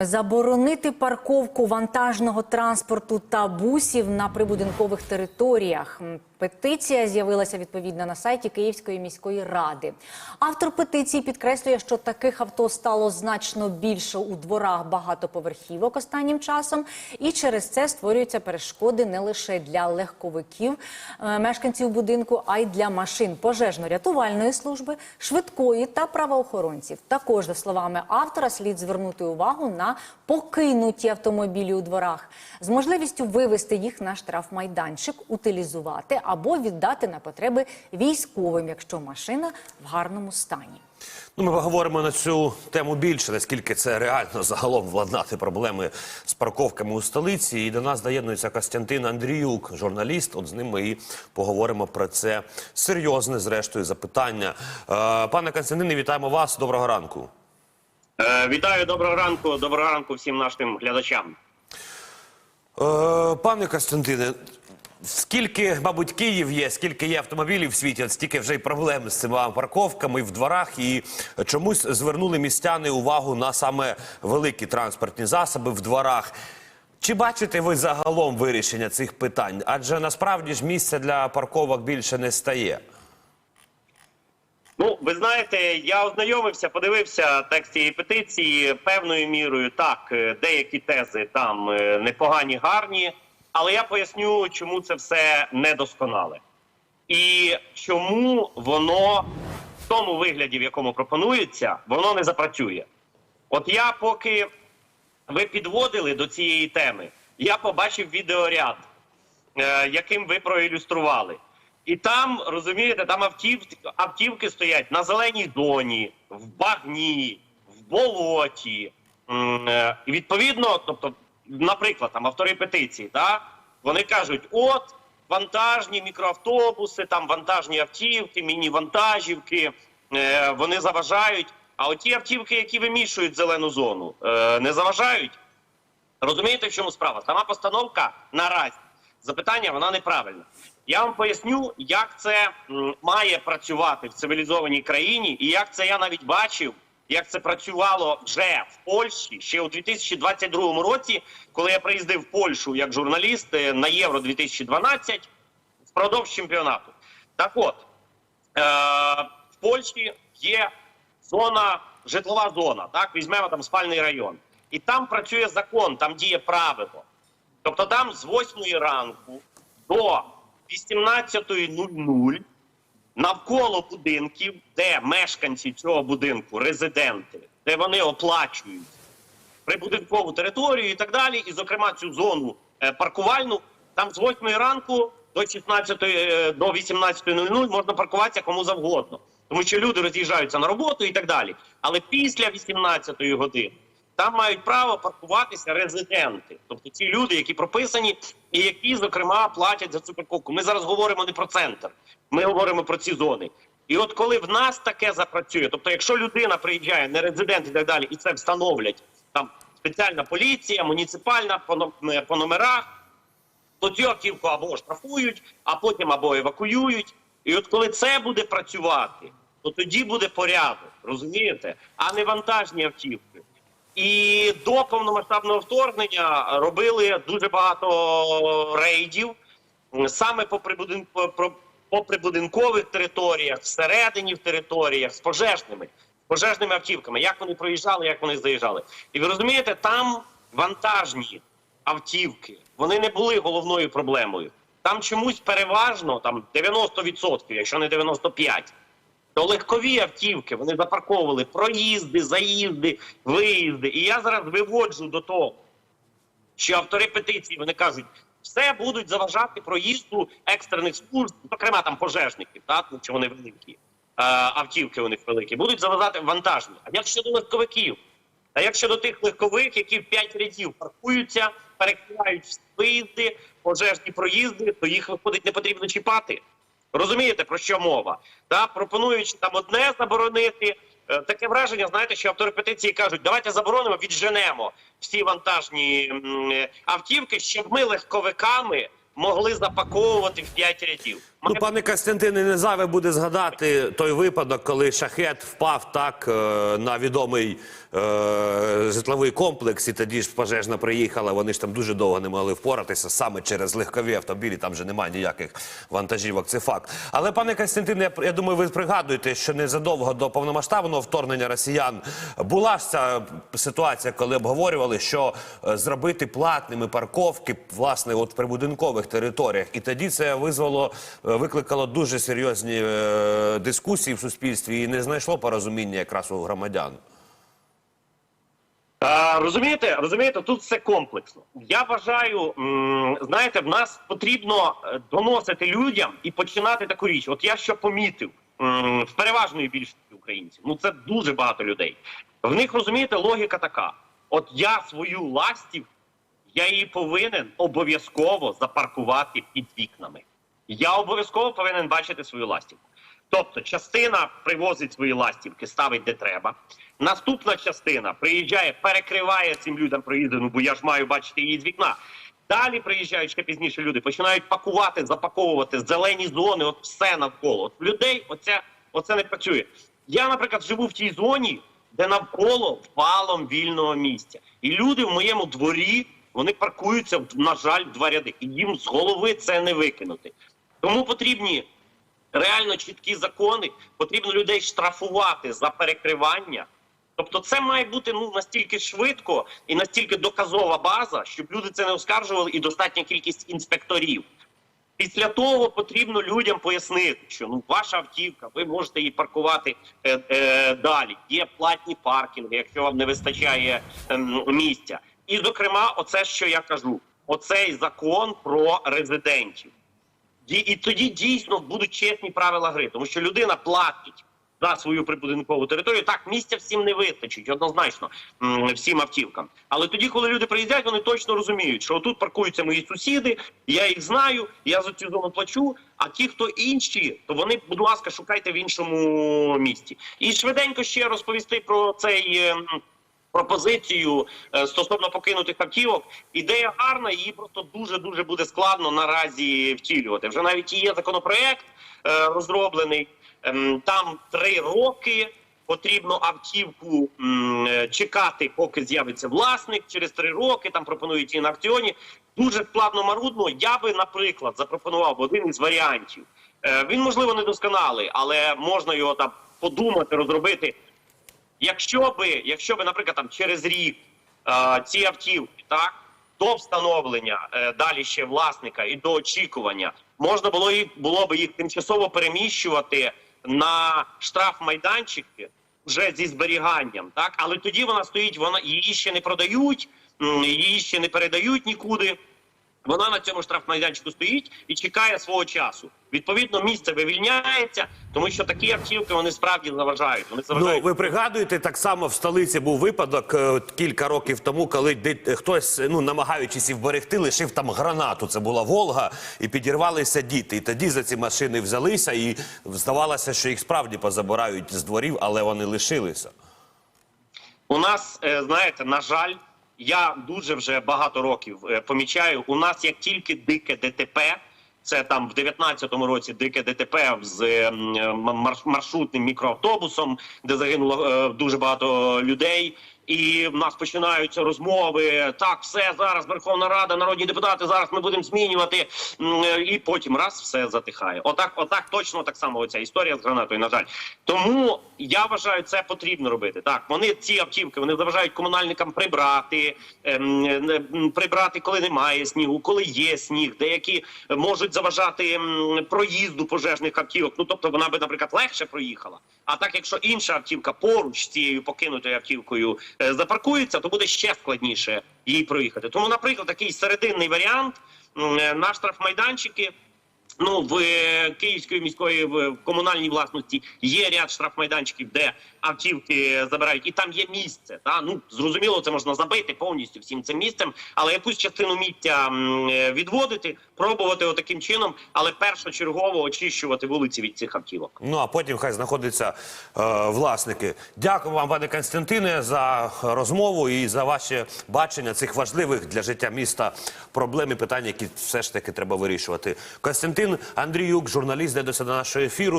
Заборонити парковку вантажного транспорту та бусів на прибудинкових територіях. Петиція з'явилася відповідно на сайті Київської міської ради. Автор петиції підкреслює, що таких авто стало значно більше у дворах багатоповерхівок останнім часом, і через це створюються перешкоди не лише для легковиків, е, мешканців будинку, а й для машин пожежно-рятувальної служби, швидкої та правоохоронців. Також, за словами автора, слід звернути увагу на покинуті автомобілі у дворах з можливістю вивести їх на штрафмайданчик, утилізувати або віддати на потреби військовим, якщо машина в гарному стані. Ну, ми поговоримо на цю тему більше, наскільки це реально загалом владнати проблеми з парковками у столиці. І до нас доєднується Костянтин Андріюк, журналіст. От з ним ми і поговоримо про це серйозне, зрештою, запитання. Е, пане Константине, вітаємо вас. Доброго ранку. Е, Вітаю, доброго ранку. Доброго ранку всім нашим глядачам. Е, пане Костянтине, скільки, мабуть, Київ є, скільки є автомобілів в світі, стільки вже й проблем з цими парковками в дворах, і чомусь звернули містяни увагу на саме великі транспортні засоби в дворах. Чи бачите ви загалом вирішення цих питань? Адже насправді ж місця для парковок більше не стає. Ну, ви знаєте, я ознайомився, подивився текст цієї петиції певною мірою. Так, е, деякі тези там е, непогані, гарні, але я поясню, чому це все недосконале. І чому воно в тому вигляді, в якому пропонується, воно не запрацює. От я поки ви підводили до цієї теми, я побачив відеоряд, е, яким ви проілюстрували. І там, розумієте, там автів, автівки стоять на зеленій зоні, в багні, в болоті. Е, І відповідно, тобто, наприклад, там автори петиції, да, вони кажуть: от вантажні мікроавтобуси, там вантажні автівки, міні-вантажівки, е, вони заважають. А от ті автівки, які вимішують зелену зону, е, не заважають. Розумієте, в чому справа? Сама постановка наразі запитання вона неправильна. Я вам поясню, як це має працювати в цивілізованій країні, і як це я навіть бачив, як це працювало вже в Польщі ще у 2022 році, коли я приїздив в Польщу як журналіст е, на Євро 2012 впродовж чемпіонату. Так от е, в Польщі є зона, житлова зона. Так, візьмемо там спальний район, і там працює закон, там діє правило. Тобто там з 8 ранку до 18.00 навколо будинків, де мешканці цього будинку, резиденти, де вони оплачують прибудинкову територію і так далі, і, зокрема, цю зону е, паркувальну, там з 8 ранку до 16, е, до 18.00 можна паркуватися кому завгодно. Тому що люди роз'їжджаються на роботу і так далі. Але після 18-ї години там мають право паркуватися резиденти, тобто ті люди, які прописані, і які, зокрема, платять за цю парковку. Ми зараз говоримо не про центр, ми говоримо про ці зони. І от коли в нас таке запрацює, тобто, якщо людина приїжджає, не резидент і так далі, і це встановлять там спеціальна поліція, муніципальна по, по номерах, то цю автівку або штрафують, а потім або евакуюють. І от коли це буде працювати, то тоді буде порядок, розумієте? А не вантажні автівки. І до повномасштабного вторгнення робили дуже багато рейдів саме по, прибудин... по прибудинкових територіях, всередині в територіях з пожежними, пожежними автівками, як вони проїжджали, як вони заїжджали. І ви розумієте, там вантажні автівки вони не були головною проблемою. Там чомусь переважно там 90%, якщо не 95%, то легкові автівки вони запарковували проїзди, заїзди, виїзди. І я зараз виводжу до того, що автори петиції вони кажуть, все будуть заважати проїзду екстрених служб, зокрема там пожежників, так тому що вони великі, автівки у них великі, будуть заважати вантажні. А як щодо легковиків? А як щодо тих легкових, які в 5 рядів паркуються, перекривають виїзди, пожежні проїзди, то їх виходить не потрібно чіпати. Розумієте, про що мова? Та пропонуючи там одне заборонити. е, Таке враження, знаєте, що автори петиції кажуть, давайте заборонимо, відженемо всі вантажні е, автівки, щоб ми легковиками могли запаковувати в 5 рядів. Ну, пане Костянтине, не зайве буде згадати той випадок, коли шахет впав так е, на відомий е, житловий комплекс, і тоді ж пожежна приїхала. Вони ж там дуже довго не могли впоратися саме через легкові автомобілі. Там же немає ніяких вантажівок. Це факт. Але пане Костянтине, я, думаю, ви пригадуєте, що незадовго до повномасштабного вторгнення росіян була ж ця ситуація, коли обговорювали, що е, зробити платними парковки власне от прибудинкових територіях, і тоді це визвало викликало дуже серйозні е, дискусії в суспільстві і не знайшло порозуміння якраз у громадян. А, розумієте, розумієте, тут все комплексно. Я вважаю, м, знаєте, в нас потрібно е, доносити людям і починати таку річ. От я що помітив м, в переважної більшості українців, ну це дуже багато людей. В них розумієте, логіка така: от я свою ластів, я її повинен обов'язково запаркувати під вікнами. Я обов'язково повинен бачити свою ластівку. Тобто, частина привозить свої ластівки, ставить де треба. Наступна частина приїжджає, перекриває цим людям проїздину, бо я ж маю бачити її з вікна. Далі приїжджають ще пізніше люди, починають пакувати, запаковувати зелені зони, от все навколо. От людей оце, оце не працює. Я, наприклад, живу в тій зоні, де навколо впалом вільного місця. І люди в моєму дворі вони паркуються, на жаль, в два ряди. І їм з голови це не викинути. Тому потрібні реально чіткі закони, потрібно людей штрафувати за перекривання. Тобто, це має бути ну настільки швидко і настільки доказова база, щоб люди це не оскаржували, і достатня кількість інспекторів. Після того потрібно людям пояснити, що ну ваша автівка, ви можете її паркувати е, е, далі. Є платні паркінги, якщо вам не вистачає ем, місця. І, зокрема, оце що я кажу: оцей закон про резидентів. І тоді дійсно будуть чесні правила гри, тому що людина платить за свою прибудинкову територію. Так, місця всім не вистачить, однозначно, всім автівкам. Але тоді, коли люди приїздять, вони точно розуміють, що тут паркуються мої сусіди, я їх знаю, я за цю зону плачу. А ті, хто інші, то вони, будь ласка, шукайте в іншому місті. І швиденько ще розповісти про цей. Пропозицію е, стосовно покинутих автівок ідея гарна, її просто дуже дуже буде складно наразі втілювати. Вже навіть є законопроект е, розроблений. Ем, там три роки потрібно автівку е, чекати, поки з'явиться власник. Через три роки там пропонують і на аукціоні. Дуже складно марудно. Я би, наприклад, запропонував один із варіантів. Він можливо недосконалий, але можна його там подумати, розробити. Якщо би, якщо би, наприклад, там через рік е, ці автівки, так до встановлення е, далі ще власника і до очікування, можна було їх було би їх тимчасово переміщувати на штрафмайданчики вже зі зберіганням, так але тоді вона стоїть, вона її ще не продають, її ще не передають нікуди. Вона на цьому штрафмайданчику стоїть і чекає свого часу. Відповідно, місце вивільняється, тому що такі автівки вони справді заважають. Вони Ну, ви пригадуєте, так само в столиці був випадок е, кілька років тому, коли хтось, ну намагаючись їх вберегти, лишив там гранату. Це була Волга, і підірвалися діти. І тоді за ці машини взялися, і здавалося, що їх справді позабирають з дворів, але вони лишилися. У нас, е, знаєте, на жаль, я дуже вже багато років е, помічаю. У нас як тільки дике ДТП, це там в 19-му році дике ДТП з е, е, марш- маршрутним мікроавтобусом, де загинуло дуже багато людей. І в нас починаються розмови. Так, все зараз Верховна Рада, народні депутати. Зараз ми будемо змінювати. І потім раз все затихає. Отак, отак точно так само. Оця історія з гранатою. На жаль, тому я вважаю, це потрібно робити. Так, вони ці автівки вони заважають комунальникам прибрати, ем, прибрати, коли немає снігу, коли є сніг. Деякі можуть заважати проїзду пожежних автівок. Ну тобто вона би, наприклад, легше проїхала. А так, якщо інша автівка поруч з цією покинутою автівкою запаркується, то буде ще складніше їй проїхати. Тому, наприклад, такий серединний варіант е, на штрафмайданчики. Ну, в е, Київської міської в комунальній власності є ряд штрафмайданчиків, де автівки забирають, і там є місце. Та ну зрозуміло, це можна забити повністю всім цим місцем, але якусь частину місця е, відводити, пробувати отаким чином, але першочергово очищувати вулиці від цих автівок. Ну а потім хай знаходяться е, власники. Дякую вам, пане Константине, за розмову і за ваше бачення цих важливих для життя міста проблем і питань, які все ж таки треба вирішувати. Константин Костянтин Андріюк, журналіст, де до нашого ефіру.